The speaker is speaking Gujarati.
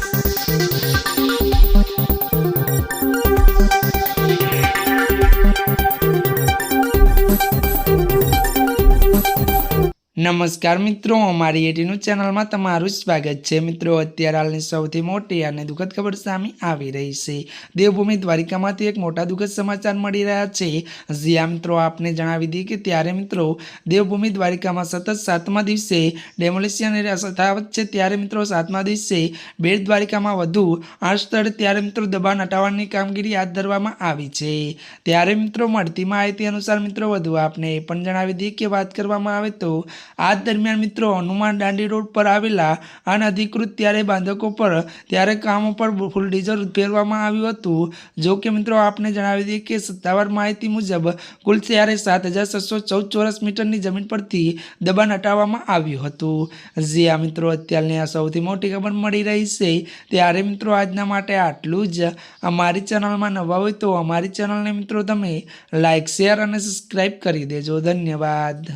Thank you. નમસ્કાર મિત્રો, અમારી એટીનું ચેનલમાં તમારું સ્વાગત છે. મિત્રો, અત્યારે હાલની સૌથી મોટી અને દુઃખદ ખબર સામે આવી રહી છે. દેવભૂમિ દ્વારિકામાંથી એક મોટા દુઃખદ સમાચાર મળી રહ્યા છે. જ્યાં મિત્રો, આપને જણાવી દઈએ કે ત્યારે, મિત્રો, દેવભૂમિ દ્વારિકામાં સતત સાતમા દિવસે ડેમોલિશન યથાવત છે. ત્યારે, મિત્રો, સાતમા દિવસે બેટ દ્વારિકામાં વધુ આઠ સ્થળ ત્યારે, મિત્રો, દબાણ હટાવવાની કામગીરી હાથ ધરવામાં આવી છે. ત્યારે, મિત્રો મળતી માહિતી અનુસાર, મિત્રો, વધુ આપને એ પણ જણાવી દઈએ કે વાત કરવામાં આવે તો આ દરમિયાન મિત્રો હનુમાન દાંડી રોડ પર આવેલા અનધિકૃત ત્યારે બાંધકો પર ત્યારે કામો પર ફૂલ ડીઝલ ફેરવામાં આવ્યું હતું. જો કે મિત્રો આપને જણાવી દઈએ કે સત્તાવાર માહિતી મુજબ કુલ ત્યારે સાત હજાર છસો ચૌદ ચોરસ મીટરની જમીન પરથી દબાણ હટાવવામાં આવ્યું હતું. જે આ મિત્રો, અત્યારની આ સૌથી મોટી ખબર મળી રહી છે. ત્યારે મિત્રો આજના માટે આટલું જ. અમારી ચેનલમાં નવા હોય તો અમારી ચેનલને મિત્રો તમે લાઇક શેર અને સબસ્ક્રાઈબ કરી દેજો. ધન્યવાદ.